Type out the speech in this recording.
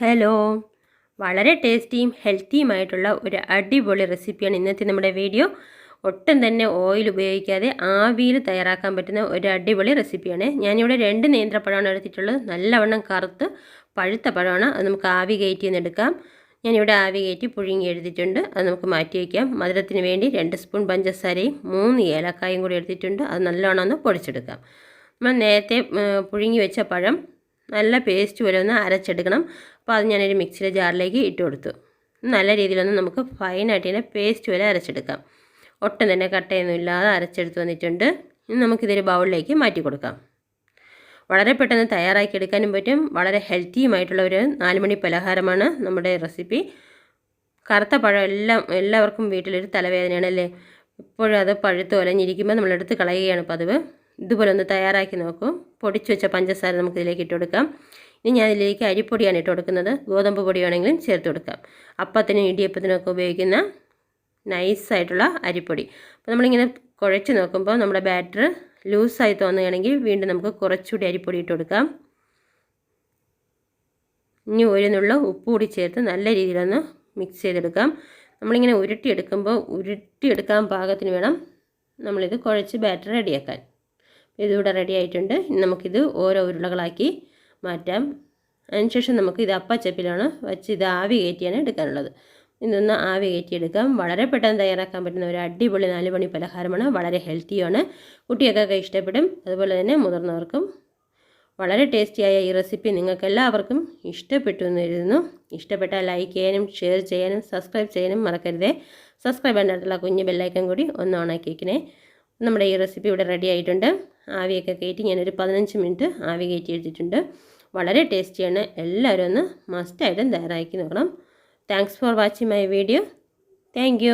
Hello. വളരെ ടേസ്റ്റിയും ഹെൽത്തിയുമായിട്ടുള്ള ഒരു അടിപൊളി റെസിപ്പിയാണ് ഇന്നത്തെ നമ്മുടെ വീഡിയോ. ഒട്ടും തന്നെ ഓയിൽ ഉപയോഗിക്കാതെ ആവിയിൽ തയ്യാറാക്കാൻ പറ്റുന്ന ഒരു അടിപൊളി റെസിപ്പിയാണ്. ഞാനിവിടെ രണ്ട് നേന്ത്രപ്പഴമാണ് എടുത്തിട്ടുള്ളത്. നല്ലവണ്ണം കറുത്ത് പഴുത്ത പഴമാണ്. അത് നമുക്ക് ആവി കയറ്റി എടുക്കാം. ഞാനിവിടെ ആവി കയറ്റി പുഴുങ്ങി എടുത്തിട്ടുണ്ട്. അത് നമുക്ക് മാറ്റി വയ്ക്കാം. മധുരത്തിന് വേണ്ടി രണ്ട് സ്പൂൺ പഞ്ചസാരയും മൂന്ന് ഏലക്കായും കൂടി എടുത്തിട്ടുണ്ട്. അത് നല്ലവണ്ണം ഒന്ന് പൊടിച്ചെടുക്കാം. നമ്മൾ നേരത്തെ പുഴുങ്ങി വെച്ച പഴം നല്ല പേസ്റ്റ് പോലെ ഒന്ന് അരച്ചെടുക്കണം. അപ്പോൾ അത് ഞാനൊരു മിക്സിയുടെ ജാറിലേക്ക് ഇട്ട് കൊടുത്തു. നല്ല രീതിയിലൊന്ന് നമുക്ക് ഫൈനായിട്ട് ഇതിനെ പേസ്റ്റ് പോലെ അരച്ചെടുക്കാം. ഒട്ടും തന്നെ കട്ടയൊന്നും ഇല്ലാതെ അരച്ചെടുത്ത് വന്നിട്ടുണ്ട്. ഇനി നമുക്കിതൊരു ബൗളിലേക്ക് മാറ്റി കൊടുക്കാം. വളരെ പെട്ടെന്ന് തയ്യാറാക്കി എടുക്കാനും പറ്റും. വളരെ ഹെൽത്തിയുമായിട്ടുള്ള ഒരു നാലുമണി പലഹാരമാണ് നമ്മുടെ റെസിപ്പി കറുത്ത പഴം എല്ലാം എല്ലാവർക്കും വീട്ടിലൊരു തലവേദനയാണല്ലേ? ഇപ്പോഴും അത് പഴുത്ത് ഒലഞ്ഞിരിക്കുമ്പോൾ നമ്മളെടുത്ത് കളയുകയാണ് പതിവ്. ഇതുപോലെ ഒന്ന് തയ്യാറാക്കി നോക്കൂ. പൊടിച്ചു വെച്ച പഞ്ചസാര നമുക്ക് ഇതിലേക്ക് ഇട്ട് കൊടുക്കാം. ഇനി ഞാൻ ഇതിലേക്ക് അരിപ്പൊടിയാണ് ഇട്ട് കൊടുക്കുന്നത്. ഗോതമ്പ് പൊടിയാണെങ്കിലും ചേർത്ത് കൊടുക്കാം. അപ്പത്തിനും ഇടിയപ്പത്തിനൊക്കെ ഉപയോഗിക്കുന്ന നൈസായിട്ടുള്ള അരിപ്പൊടി. അപ്പോൾ നമ്മളിങ്ങനെ കുഴച്ച് നോക്കുമ്പോൾ നമ്മുടെ ബാറ്റർ ലൂസായി തോന്നുകയാണെങ്കിൽ വീണ്ടും നമുക്ക് കുറച്ചുകൂടി അരിപ്പൊടി ഇട്ട് കൊടുക്കാം. ഇനി ഒരു നുള്ള ഉപ്പ് കൂടി ചേർത്ത് നല്ല രീതിയിലൊന്ന് മിക്സ് ചെയ്തെടുക്കാം. നമ്മളിങ്ങനെ ഉരുട്ടിയെടുക്കുമ്പോൾ ഉരുട്ടിയെടുക്കാൻ പാകത്തിന് വേണം നമ്മളിത് കുഴച്ച് ബാറ്റർ റെഡിയാക്കാൻ. ഇതിവിടെ റെഡി ആയിട്ടുണ്ട്. ഇനി നമുക്കിത് ഓരോ ഉരുളകളാക്കി മാറ്റാം. അതിനുശേഷം നമുക്ക് ഇത് അപ്പച്ചപ്പിലാണ് വെച്ച് ഇത് ആവി കയറ്റിയാണ് എടുക്കാനുള്ളത്. ഇതൊന്ന് ആവി കയറ്റിയെടുക്കാം. വളരെ പെട്ടെന്ന് തയ്യാറാക്കാൻ പറ്റുന്ന ഒരു അടിപൊളി നാല് മണി പലഹാരമാണ്. വളരെ ഹെൽത്തിയാണ് കുട്ടികൾക്കൊക്കെ ഇഷ്ടപ്പെടും. അതുപോലെ തന്നെ മുതിർന്നവർക്കും. വളരെ ടേസ്റ്റിയായ ഈ റെസിപ്പി നിങ്ങൾക്ക് എല്ലാവർക്കും ഇഷ്ടപ്പെട്ടു എന്ന് എഴുതുന്നു ഇഷ്ടപ്പെട്ടാൽ ലൈക്ക് ചെയ്യാനും ഷെയർ ചെയ്യാനും സബ്സ്ക്രൈബ് ചെയ്യാനും മറക്കരുതേ. സബ്സ്ക്രൈബ് ചെയ്യാനായിട്ടുള്ള കുഞ്ഞ് ബെല്ലൈക്കൻ കൂടി ഒന്ന് ഓണാക്കി വയ്ക്കണേ നമ്മുടെ ഈ റെസിപ്പി ഇവിടെ റെഡി ആയിട്ടുണ്ട്. ആവിയൊക്കെ കയറ്റി ഞാനൊരു പതിനഞ്ച് മിനിറ്റ് ആവി കയറ്റി എടുത്തിട്ടുണ്ട്. വളരെ ടേസ്റ്റിയാണ്. എല്ലാവരും ഒന്ന് മസ്റ്റായിട്ടും തയ്യാറാക്കി നോക്കണം. Thanks for watching my video thank